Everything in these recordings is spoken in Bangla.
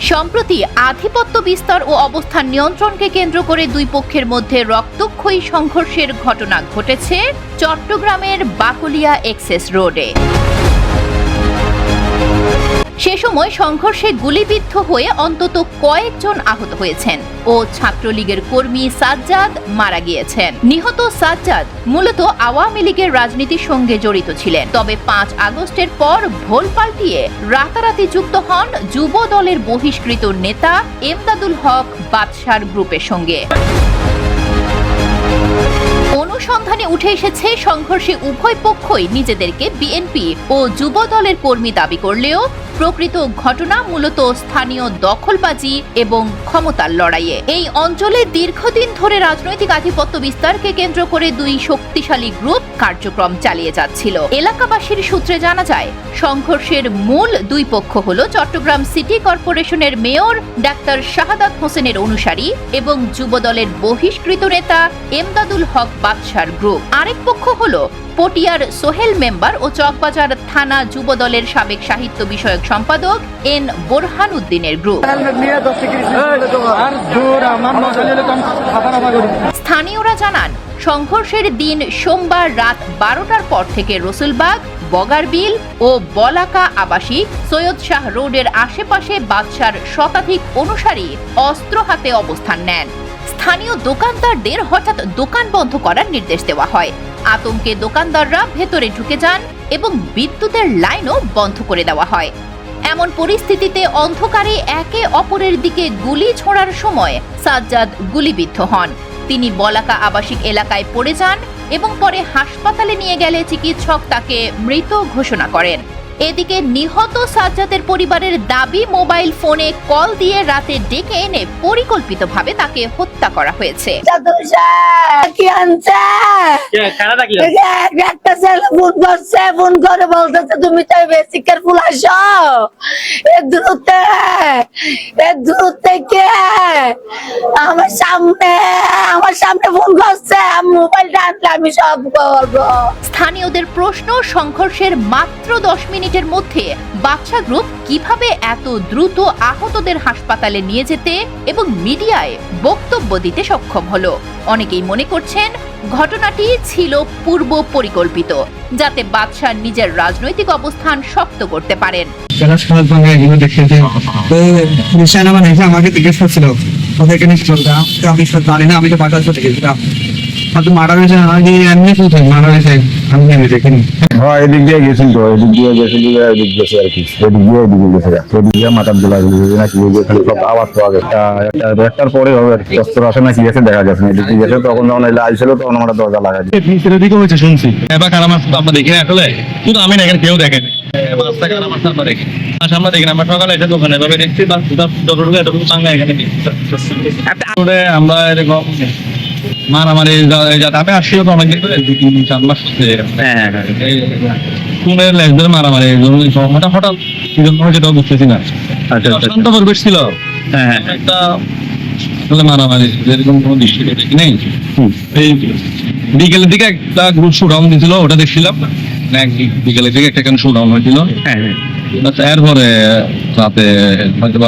সম্প্রতি আধিপত্য বিস্তার ও অবস্থান নিয়ন্ত্রণকে কেন্দ্র করে দুই পক্ষের মধ্যে রক্তক্ষয়ী সংঘর্ষের ঘটনা ঘটেছে চট্টগ্রামের বাকুলিয়া এক্সেস রোডে। সে সময় সংঘর্ষে গুলিবিদ্ধ হয়ে অন্তত কয়েকজন আহত হয়েছেন ও ছাত্রলীগের কর্মী সাজ্জাদ মারা গিয়েছেন। নিহত সাজ্জাদ মূলত আওয়ামী লীগের রাজনীতির সঙ্গে জড়িত ছিলেন। তবে পাঁচ আগস্টের পর ভোল পাল্টিয়ে রাতারাতি যুক্ত হন যুব দলের বহিষ্কৃত নেতা এমদাদুল হক বাদশার গ্রুপের সঙ্গে। অনুসন্ধানে উঠে এসেছে, সংঘর্ষে উভয় পক্ষই নিজেদেরকে বিএনপি ও যুব দলের কর্মী দাবি করলেও প্রকৃত ঘটনা মূলত স্থানীয় দখলবাজি এবং ক্ষমতার লড়াইয়ে। এই অঞ্চলে দীর্ঘদিন ধরে রাজনৈতিক আধিপত্য বিস্তারকে কেন্দ্র করে দুই শক্তিশালী গ্রুপ কার্যক্রম চালিয়ে যাচ্ছিল। এলাকাবাসীর সূত্রে জানা যায়, সংঘর্ষের মূল দুই পক্ষ হল চট্টগ্রাম সিটি কর্পোরেশনের মেয়র ডাক্তার শাহাদাত হোসেনের অনুসারী এবং যুবদলের বহিষ্কৃত নেতা এমদাদুল হক বাদশার গ্রুপ। আরেক পক্ষ হল পটিয়ার সোহেল মেম্বার ও চকবাজার থানা যুবদলের সাবেক সাহিত্য বিষয়ক সম্পাদক এন বোরহান উদ্দিনের গ্রুপ। স্থানীয়রা জানান, সংঘর্ষের দিন সোমবার রাত বারোটার পর থেকে রসুলবাগ, বগারবিল ও বলাকা আবাসিক সৈয়দ শাহ রোডের আশেপাশে বাদশার শতাধিক অনুসারী অস্ত্র হাতে অবস্থান নেন। স্থানীয় দোকানদারদের হঠাৎ দোকান বন্ধ করার নির্দেশ দেওয়া হয়। আতঙ্কে দোকানদাররা ভেতরে ঢুকে যান এবং বিদ্যুতের লাইনও বন্ধ করে দেওয়া হয়। এমন পরিস্থিতিতে অন্ধকারে একে অপরের দিকে গুলি ছোড়ার সময় সাজ্জাদ গুলিবিদ্ধ হন। তিনি বলাকা আবাসিক এলাকায় পড়ে যান এবং পরে হাসপাতালে নিয়ে গেলে চিকিৎসক তাকে মৃত ঘোষণা করেন। এদিকে নিহত সাজ্জাদের পরিবারের দাবি মোবাইল ফোনে কল দিয়ে রাতে ডেকে এনে পরিকল্পিতভাবে তাকে হত্যা করা হয়েছে। চাদুষা কি আনছে? এই যে একটা ছেলে ফোন করছে ফোন করে বলতেছে তুমি তো বেশি কেয়ারফুল আসো। এর দূরত্বে এর দূরত্বে কে? আমার সামনে আমার সামনে ফোন করছে আমি মোবাইলটা আনলে আমি সব স্থানীয়দের প্রশ্ন সংঘর্ষের মাত্র দশ মিনিটের মধ্যে বাচ্চা গ্রুপ কীভাবে এত দ্রুত আহতদের হাসপাতালে নিয়ে যেতে এবং মিডিয়ায় বক্তব্য দিতে সক্ষম হলো? অনেকেই মনে করছেন ঘটনাটি ছিল পূর্ব পরিকল্পিত, যাতে বাদশাহ নিজের রাজনৈতিক অবস্থান শক্ত করতে পারেন। আমাকে জিজ্ঞেস করছিল আমি তো গেছিলাম। হয়তো মারা হয়েছে আমি এমনি শুনছি মারা হয়েছে আমি এমনি দেখিনি হ্যাঁ এদিক দিয়ে গেছিল তো এদিক দিয়ে গেছিল এদিক গেছে আর কি। এদিক দিয়ে এদিকে গেছে। এদিক দিয়ে মাথার দোলা নাকি খালি সব আওয়াজ পাওয়া গেছে। একটার পরে হবে আর কি অস্ত্র আসে নাকি গেছে দেখা যাচ্ছে না। এদিক গেছে তখন যখন এলে আইছিল তখন আমরা দরজা লাগাই নিচের দিকে হয়েছে শুনছি। এবার কারা মাছ আমরা দেখি না আসলে। শুধু আমি না এখানে কেউ দেখেন মাছটা কারা মাছ আমরা দেখি। আমরা দেখি আমরা সকালে এসে দোকানে এভাবে দেখছি বা যতটুকু এতটুকু চাঙ্গা এখানে আমরা এরকম মারামারি আমি তো অনেকদিন ধরে দুই তিন চার মাস হচ্ছে এই খুনের মারামারি জরুরি সময়টা হঠাৎ কি জন্য সেটাও বুঝতেছি না। আচ্ছা আচ্ছা শান্ত পরিবেশ ছিল। হ্যাঁ একটা মারামারি এরকম কোনো দৃশ্য দেখি নেই? এই বিকেলের দিকে একটা গ্রুপ শোডাউন দিছিল ওটা দেখছিলাম। না, বিকেলের দিকে একটা কেন শোডাউন হয়েছিল। হ্যাঁ আচ্ছা, এরপরে রাতে হয়তো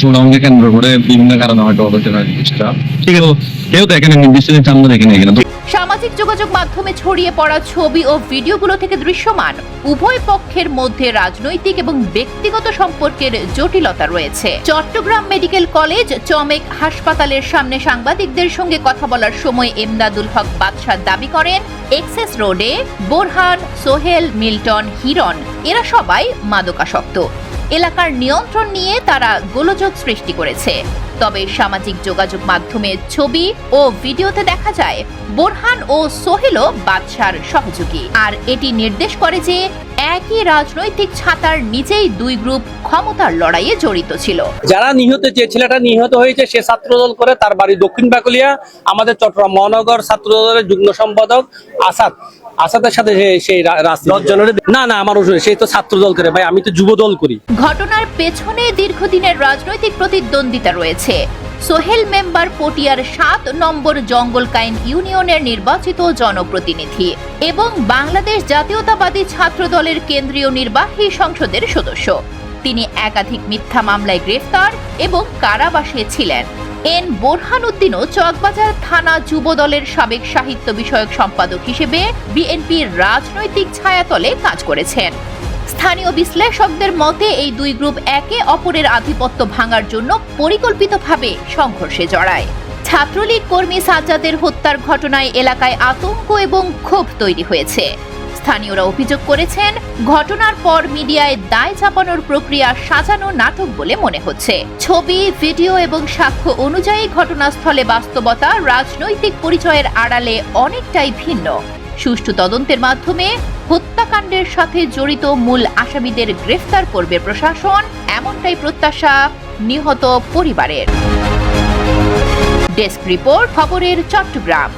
শোডাউনকে কেন্দ্র করে বিভিন্ন কারণে হয়তো হতে জিনিসটা। ঠিক আছে। কেউ তো এখানে নির্দিষ্ট আমরা দেখিনি এখানে সামাজিক যোগাযোগ মাধ্যমে ছড়িয়ে পড়া ছবি ও ভিডিওগুলো থেকে দৃশ্যমান। উভয় পক্ষের মধ্যে রাজনৈতিক এবং ব্যক্তিগত সম্পর্কের জটিলতা রয়েছে। চট্টগ্রাম মেডিকেল কলেজ, চমেক হাসপাতালের সামনে সাংবাদিকদের সঙ্গে কথা বলার সময় এমদাদুল হক বাদশাহ দাবি করেন, এক্সেস রোডে বোরহান, সোহেল, মিল্টন হিরন এরা সবাই মাদকাসক্ত। এলাকার নিয়ন্ত্রণ নিয়ে তারা গোলযোগ সৃষ্টি করেছে। তবে সামাজিক যোগাযোগ মাধ্যমে ছবি ও ভিডিওতে দেখা যায়, বোরহান ও সোহেলও বাদশার সহযোগী। আর এটি নির্দেশ করে যে, একই রাজনৈতিক ছাতার নিচেই দুই গ্রুপ ক্ষমতার লড়াইয়ে জড়িত ছিল। যারা নিহত, যে ছেলেটা নিহত হয়েছে, সে ছাত্রদল করে তার বাড়ি দক্ষিণ বাকুলিয়া, আমাদের চট্টগ্রাম মহানগর ছাত্রদলের যুগ্ম সম্পাদক আসাদ। আসাদের সাথে সেই রাজনীতি না না আমার ওষুধ সে তো ছাত্রদল করে ভাই আমি তো যুব দল করি। ঘটনার পেছনে দীর্ঘদিনের রাজনৈতিক প্রতিদ্বন্দ্বিতা রয়েছে। সোহেল মেম্বার পটিয়ার সাত নম্বর জঙ্গলকাইন ইউনিয়নের নির্বাচিত জনপ্রতিনিধি এবং বাংলাদেশ জাতীয়তাবাদী ছাত্র দলের কেন্দ্রীয় নির্বাহী সংসদের সদস্য। তিনি একাধিক মিথ্যা মামলায় গ্রেফতার এবং কারাবাসে ছিলেন। এন বোরহানউদ্দিনও চকবাজার থানা যুব দলের সাবেক সাহিত্য বিষয়ক সম্পাদক হিসেবে বিএনপির রাজনৈতিক ছায়াতলে কাজ করেছেন। স্থানীয় বিশ্লেষকদের মতে, এই দুই গ্রুপ একে অপরের আধিপত্য ভাঙার জন্য পরিকল্পিতভাবে সংঘর্ষে জড়ায়। ছাত্রলীগ কর্মী সাজ্জাদের হত্যার ঘটনায় এলাকায় আতঙ্ক এবং ক্ষোভ তৈরি হয়েছে। স্থানীয়রা অভিযোগ করেছেন, ঘটনার পর মিডিয়ায় দায় চাপানোর প্রক্রিয়া সাজানো নাটক বলে মনে হচ্ছে। ছবি, ভিডিও এবং সাক্ষ্য অনুযায়ী ঘটনাস্থলে বাস্তবতা, রাজনৈতিক পরিচয়ের আড়ালে অনেকটাই ভিন্ন। সুষ্ঠু তদন্তের মাধ্যমে হত্যাকাণ্ডের সাথে জড়িত মূল আসামিদের গ্রেফতার করবে প্রশাসন, এমনটাই প্রত্যাশা নিহত পরিবারের। ডেস্ক রিপোর্ট, খবরের চট্টগ্রাম।